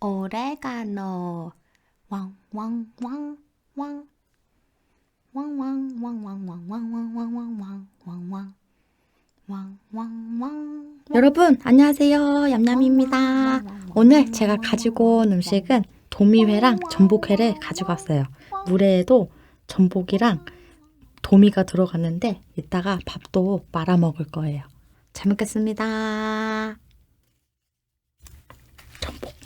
오레가노 왕왕왕왕 여러분 안녕하세요 얌얌입니다 오늘 제가 가지고 온 음식은 도미회랑 전복회를 가지고 왔어요 물회에도 전복이랑 도미가 들어갔는데 이따가 밥도 말아 먹을 거예요 잘 먹겠습니다 전복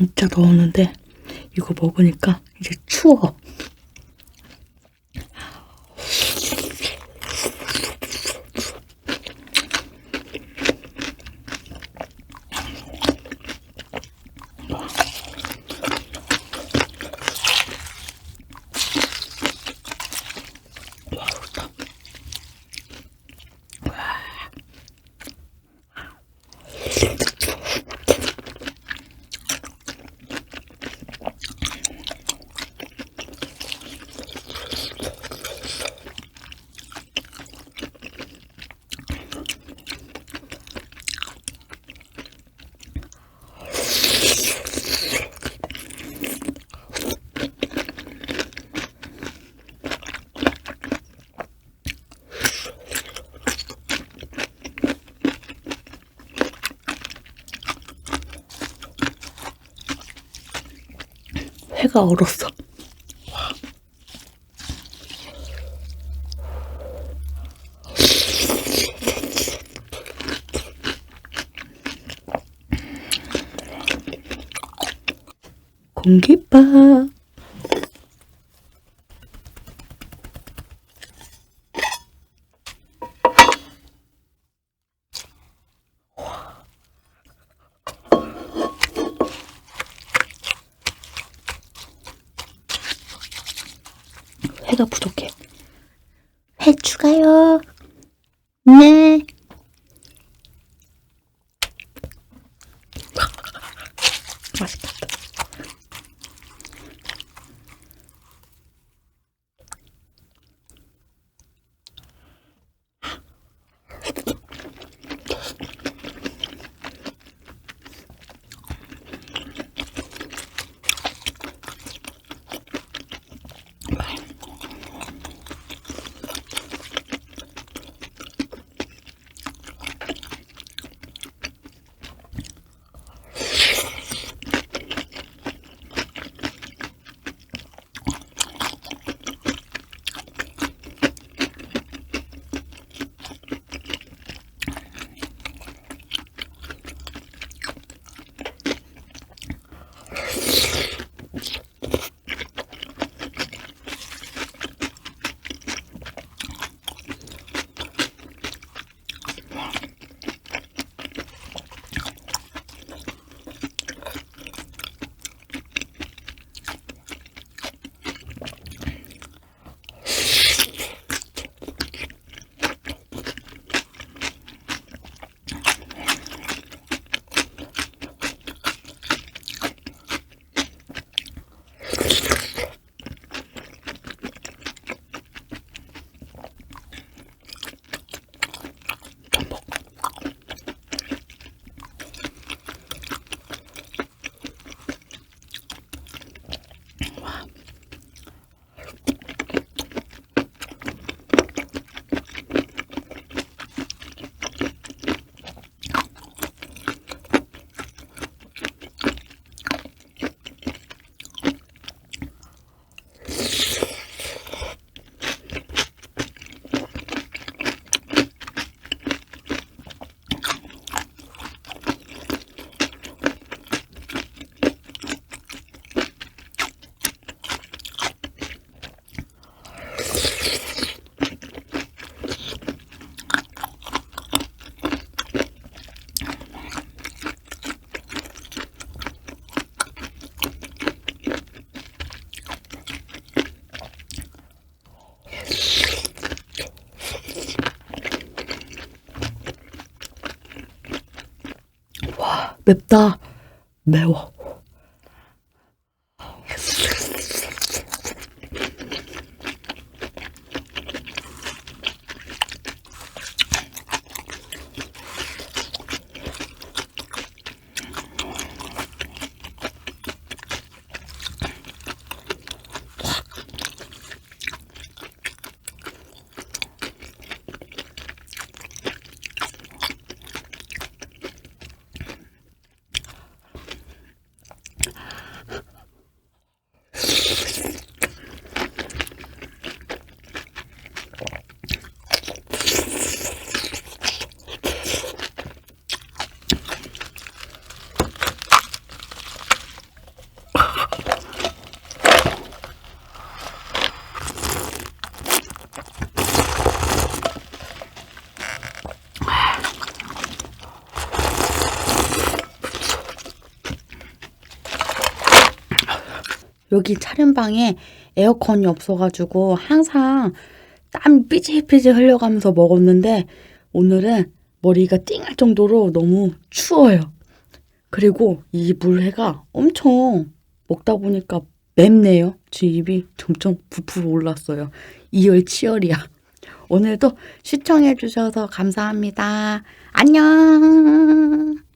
진짜 더웠는데 이거 먹으니까 이제 추워. 회가 얼었어. 공깃밥. 부족해. 회 추가요. 네. 맵다. 매워. 여기 촬영방에 에어컨이 없어가지고 항상 땀 삐질삐질 흘려가면서 먹었는데 오늘은 머리가 띵할 정도로 너무 추워요. 그리고 이 물회가 엄청 먹다 보니까 맵네요. 제 입이 점점 부풀어 올랐어요. 이열치열이야. 오늘도 시청해주셔서 감사합니다. 안녕!